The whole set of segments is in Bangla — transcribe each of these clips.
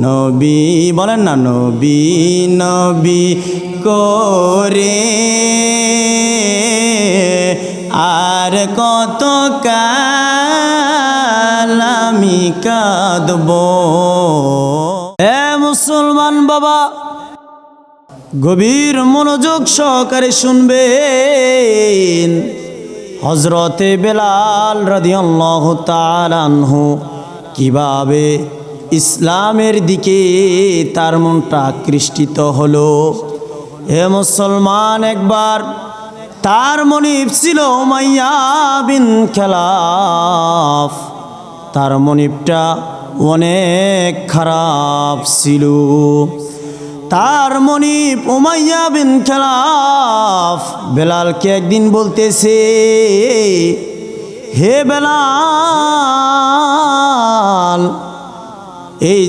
নবী, বলেন না, নবী নবী করে। আর কত কাল আমি কাঁদব। এ মুসলমান বাবা, গভীর মনোযোগ সহকারে শুনবেন। হজরতে বেলাল রাদিয়াল্লাহ তালানহু কীভাবে ইসলামের দিকে তার মনটা আকৃষ্টিত হলো। হে মুসলমান, একবার তার মনিব ছিল উমাইয়া বিন খেলাফ। তার মনিবটা অনেক খারাপ ছিল। তার মনিব উমাইয়া বিন খেলাফ বেলালকে একদিন বলতেছে, হে বেলাল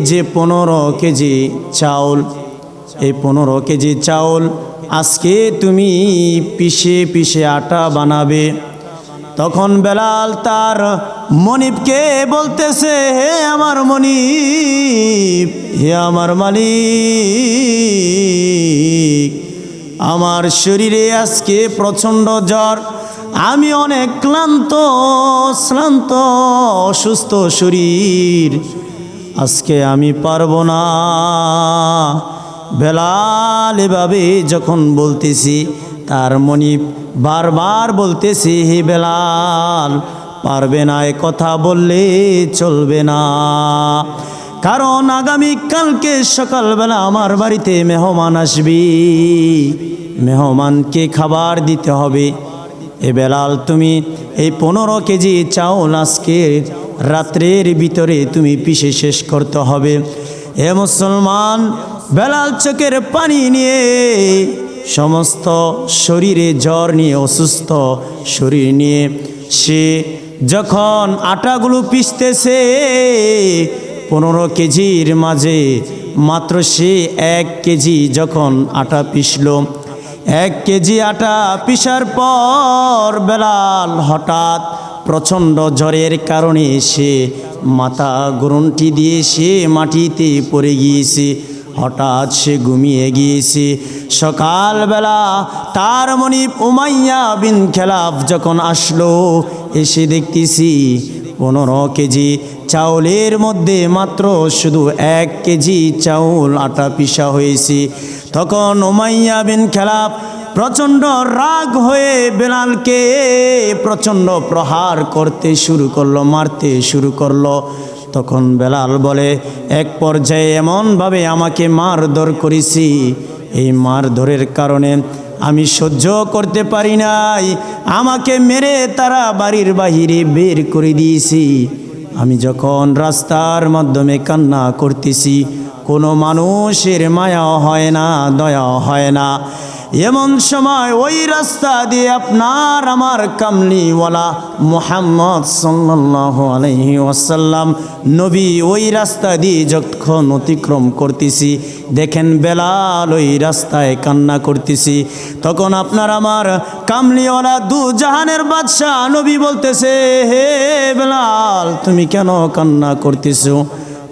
যে পনেরো কেজি চাউল, এই পনেরো কেজি চাউল আজকে তুমি পিষে পিষে আটা বানাবে। তখন বেলাল তার মনিবকে বলতেছে, হে আমার মনিব, হে আমার মালিক, আমার শরীরে আজকে প্রচণ্ড জ্বর। আমি অনেক ক্লান্ত, শ্রান্ত, অসুস্থ শরীর। আজকে আমি পারব না। বেলাল এভাবে যখন বলতেছি, তার মনিব বারবার বলতেছি, হে বেলাল, পারবে না এ কথা বললে চলবে না। কারণ আগামী কালকে সকালবেলা আমার বাড়িতে মেহমান আসবি। মেহমানকে খাবার দিতে হবে। এ বেলাল, তুমি এই পনেরো কেজি চাউল আজকে রাত্রের ভিতরে তুমি পিষে শেষ করতে হবে। এ মুসলমান, বেলাল চোখের পানি নিয়ে সমস্ত শরীরে জ্বর নিয়ে, অসুস্থ শরীর নিয়ে, সে যখন আটাগুলো পিষতেছে, পনেরো কেজির মাঝে, মাত্র সে এক কেজি যখন আটা পিষল। এক কেজি আটা পিসার পর বেলাল হঠাৎ প্রচণ্ড জ্বরের কারণে সে মাথা গ্রন্থি দিয়ে সে মাটিতে পড়ে গিয়েছে। হঠাৎ সে ঘুমিয়ে গিয়েছে। সকালবেলা তার মনিব উমাইয়া বিন খেলাফ যখন আসলো, এসে দেখতেছি পনেরো কেজি চাউলের মধ্যে মাত্র শুধু এক কেজি চাউল আটা পিসা হয়েছে। তখন ওমাইয়া বিন খেলাফ প্রচণ্ড রাগ হয়ে বেলালকে প্রচণ্ড প্রহার করতে শুরু করল, মারতে শুরু করল। তখন বেলাল বলে, এক পর্যায়ে এমনভাবে আমাকে মারধর করেছি। এই মারধরের কারণে আমি সহ্য করতে পারি নাই। আমাকে মেরে তারা বাড়ির বাহিরে বের করে দিয়েছি। আমি যখন রাস্তার মাধ্যমে কান্না করতেছি, কোনো মানুষের মায়া হয় না, দয়া হয় না। এমন সময় ওই রাস্তা দিয়ে আপনার আমার কামলিওয়ালা মোহাম্মদ সাল্লাহ আলহি ওয়াসাল্লাম, নবী ওই রাস্তা দিয়ে যখন অতিক্রম করতেছি, দেখেন বেলাল ওই রাস্তায় কান্না করতেছি, তখন আপনার আমার কামলিওয়ালা দু জাহানের বাদশাহ নবী বলতেছে, হে বেলাল, তুমি কেন কান্না করতেছো?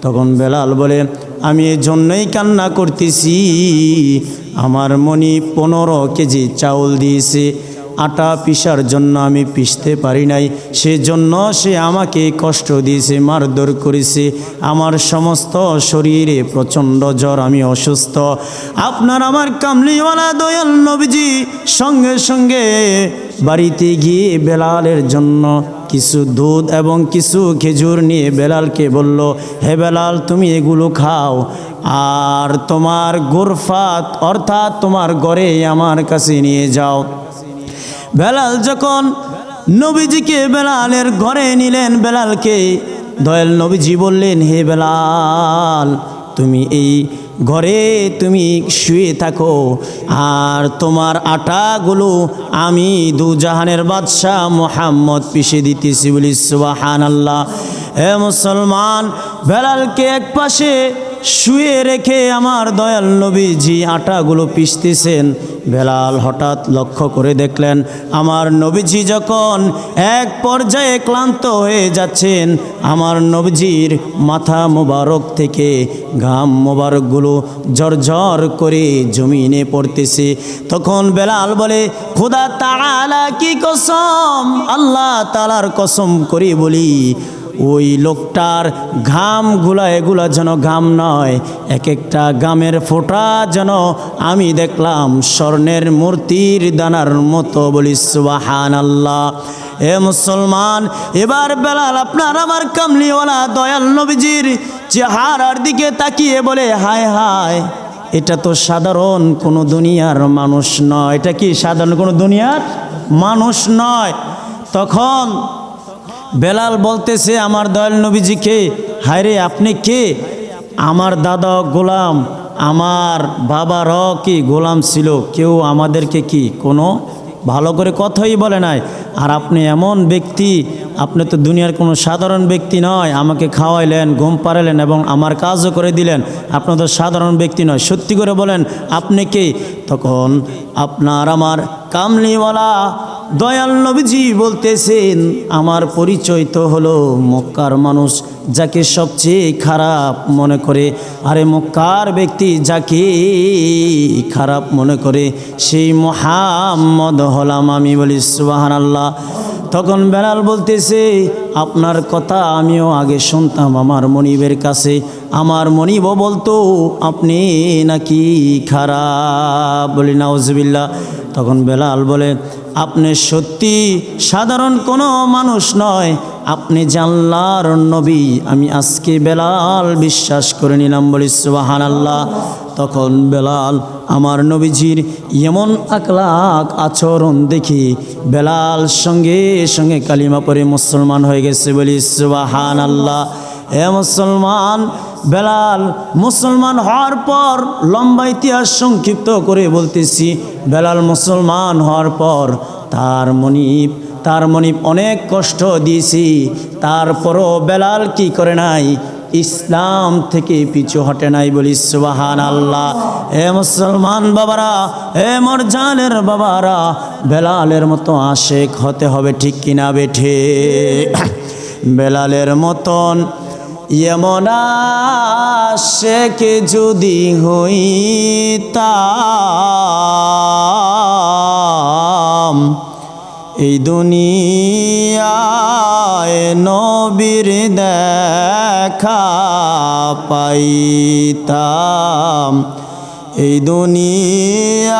তখন বেলাল বলে, আমি এই জন্যই কান্না করতেছি। আমার মনি পনেরো কেজি চাউল দিয়েছে। আটা পিসার জন্য আমি পিষতে পারি নাই। সেজন্য সে আমাকে কষ্ট দিয়েছে, মারধর করেছে। আমার সমস্ত শরীরে প্রচণ্ড জ্বর, আমি অসুস্থ। আপনার আমার কামলিওয়ালা দয়াল নবীজি সঙ্গে সঙ্গে বাড়িতে গিয়ে বেলালের জন্য কিছু দুধ এবং কিছু খেজুর নিয়ে বেলালকে বলল, হে বেলাল, তুমি এগুলো খাও। আর তোমার গোরফাত, অর্থাৎ তোমার ঘরে আমার কাছে নিয়ে যাও। বেলাল যখন নবীজিকে বেলালের ঘরে নিলেন, বেলালকে দয়াল নবীজি বললেন, হে বেলাল, তুমি এই ঘরে তুমি শুয়ে থাকো, আর তোমার আটাগুলো আমি দু জাহানের বাদশাহ মোহাম্মদ পিষে দিতেছি বলি সুবাহান আল্লাহ হে মুসলমান, বেলালকে এক পাশে শুয়ে রেখে আমার দয়াল নবীজি আটাগুলো পিসতেছেন বেলাল হঠাৎ লক্ষ্য করে দেখলেন, আমার নবীজি যখন এক পর্যায়ে ক্লান্ত হয়ে যাচ্ছেন, আমার নবীজির মাথা মোবারক থেকে ঘাম মোবারকগুলো ঝরঝর করে জমিনে পড়তেছে। তখন বেলাল বলে, খোদা তাআলা কি কসম? আল্লাহ তালার কসম করে বলি ওই লোকটার ঘামগুলা এগুলা যেন ঘাম নয় এক একটা গামের ফোঁটা যেন আমি দেখলাম স্বর্ণের মূর্তির দানার মতো বলি সুবাহান আল্লাহ এ মুসলমান, এবার বেলাল আপনার আমার কামলিওয়ালা, দয়াল নবীজির চেহারার দিকে তাকিয়ে বলে, হায় হায়, এটা তো সাধারণ কোনো দুনিয়ার মানুষ নয়। এটা কি সাধারণ কোনো দুনিয়ার মানুষ নয়? তখন বেলাল বলতেছে, আমার দয়াল নবীজিকে, হায়রে, আপনি কে? আমার দাদা গোলাম, আমার বাবারও কি গোলাম ছিল, কেউ আমাদেরকে কি কোনো ভালো করে কথাই বলে নাই? আর আপনি এমন ব্যক্তি, আপনি তো দুনিয়ার কোনো সাধারণ ব্যক্তি নয়, আমাকে খাওয়াইলেন, ঘুম পাড়ালেন এবং আমার কাজও করে দিলেন। আপনি তো সাধারণ ব্যক্তি নয়, সত্যি করে বলেন, আপনি কে? তখন আপনার আমার কামলিওয়ালা দয়াল নবীজি বলতেছেন, আমার পরিচয় তো হলো মক্কার মানুষ যাকে সবচেয়ে খারাপ মনে করে। আরে মক্কার ব্যক্তি যাকে খারাপ মনে করে, সেই মোহাম্মদ হলাম আমি বলি সুবাহান আল্লাহ তখন বেলাল বলতেছে, আপনার কথা আমিও আগে শুনতাম আমার মনিবের কাছে। আমার মনিবও বলতো, আপনি নাকি খারাপ? বলি নাউজবিল্লা তখন বেলাল বলে, আপনি সত্যি সাধারণ কোনো মানুষ নয়। আপনি জানলার নবী। আমি আজকে বেলাল বিশ্বাস করে নিলাম। বলি সুবাহান আল্লাহ তখন বেলাল আমার নবীজির এমন আকলাক আচরণ দেখি বেলাল সঙ্গে সঙ্গে কালিমা পরে মুসলমান হয়ে গেছে বলি সুবাহান আল্লাহ এ মুসলমান, বেলাল মুসলমান হওয়ার পর লম্বা ইতিহাস সংক্ষিপ্ত করে বলতেছি, বেলাল মুসলমান হওয়ার পর তার মনিব তার মনিব অনেক কষ্ট দিয়েছি, তারপরও বেলাল কি করে নাই? ইসলাম থেকে পিছু হটে নাই বলি সুবাহান আল্লাহ এ মুসলমান বাবারা, এ মরজানের বাবারা, বেলালের মতো আশেক হতে হবে ঠিক কিনা বেঠে? বেলালের মতন এমন শেখ যদি হই হইতাম, এই দুনিয়ায় নবীর দেখা পাইতাম। এই দুনিয়ায়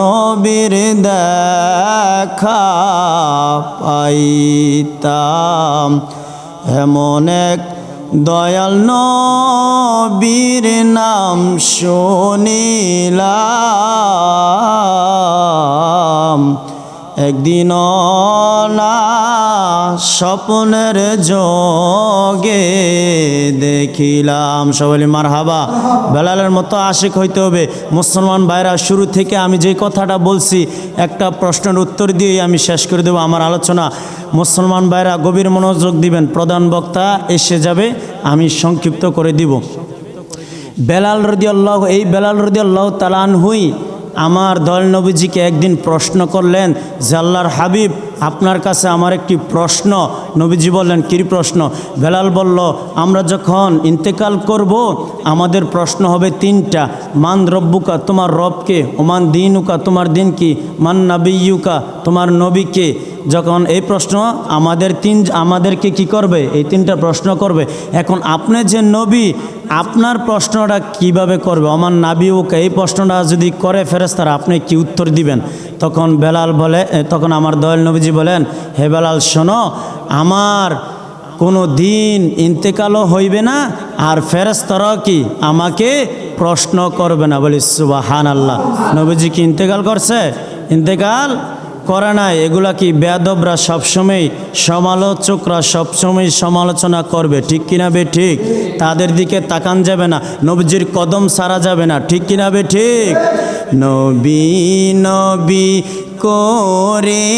নবীর দেখা পাইতাম। এমন এক দয়াল নবীর নাম শুনিলাম। একদিন না স্বপ্নের যোগে দেখিলাম। সবাই মার হাবা বেলালের মতো আশিক হইতে হবে। মুসলমান ভাইরা, শুরু থেকে আমি যে কথাটা বলছি, একটা প্রশ্নের উত্তর দিয়েই আমি শেষ করে দেবো আমার আলোচনা। মুসলমান ভাইরা, গভীর মনোযোগ দিবেন। প্রধান বক্তা এসে যাবে, আমি সংক্ষিপ্ত করে দিব। বেলাল রদি আল্লাহ এই বেলাল রদি আল্লাহ তালান হুই আমার দল নবীজিকে একদিন প্রশ্ন করলেন জাল্লার হাবিব, আপনার কাছে আমার একটি প্রশ্ন। নবীজি বললেন, কী প্রশ্ন? বেলাল বলল, আমরা যখন ইন্তেকাল করব, আমাদের প্রশ্ন হবে তিনটা। মান রব্বুকা, তোমার রবকে, ওমান দিনুকা, তোমার দিন কি মান নাবিউকা তোমার নবীকে। যখন এই প্রশ্ন আমাদের তিন, আমাদেরকে কি করবে? এই তিনটা প্রশ্ন করবে। এখন আপনি যে নবী, আপনার প্রশ্নটা কীভাবে করবে? আমার নাবিউকে, এই প্রশ্নটা যদি করে ফেরেস্তারা আপনি কি উত্তর দিবেন? তখন বেলাল বলে তখন আমার দয়াল নবীজি বলেন, হে বেলাল, শোনো, আমার কোনো দিন ইন্তেকালও হইবে না, আর ফেরেস্তারাও কি আমাকে প্রশ্ন করবে না? বলি সুবাহান আল্লাহ নবীজি কি ইন্তেকাল করছে? ইন্তেকাল করে নাই, এগুলা কি বেদবরা সবসময় সমালোচকরা সবসময় সমালোচনা করবে, ঠিক কিনা বে ঠিক? তাদের দিকে তাকান যাবে না, নবজির কদম সারা যাবে না, ঠিক কিনা বে ঠিক? নবী নবী করে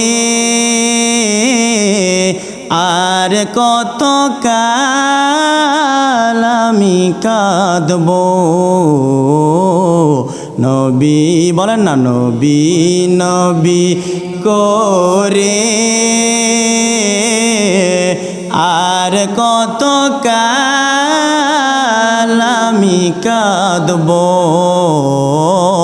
আর কত কাল আমি কাঁদব? নবী বলেন না, নবী নবী করে। আর কত কাল আমি কাঁদব?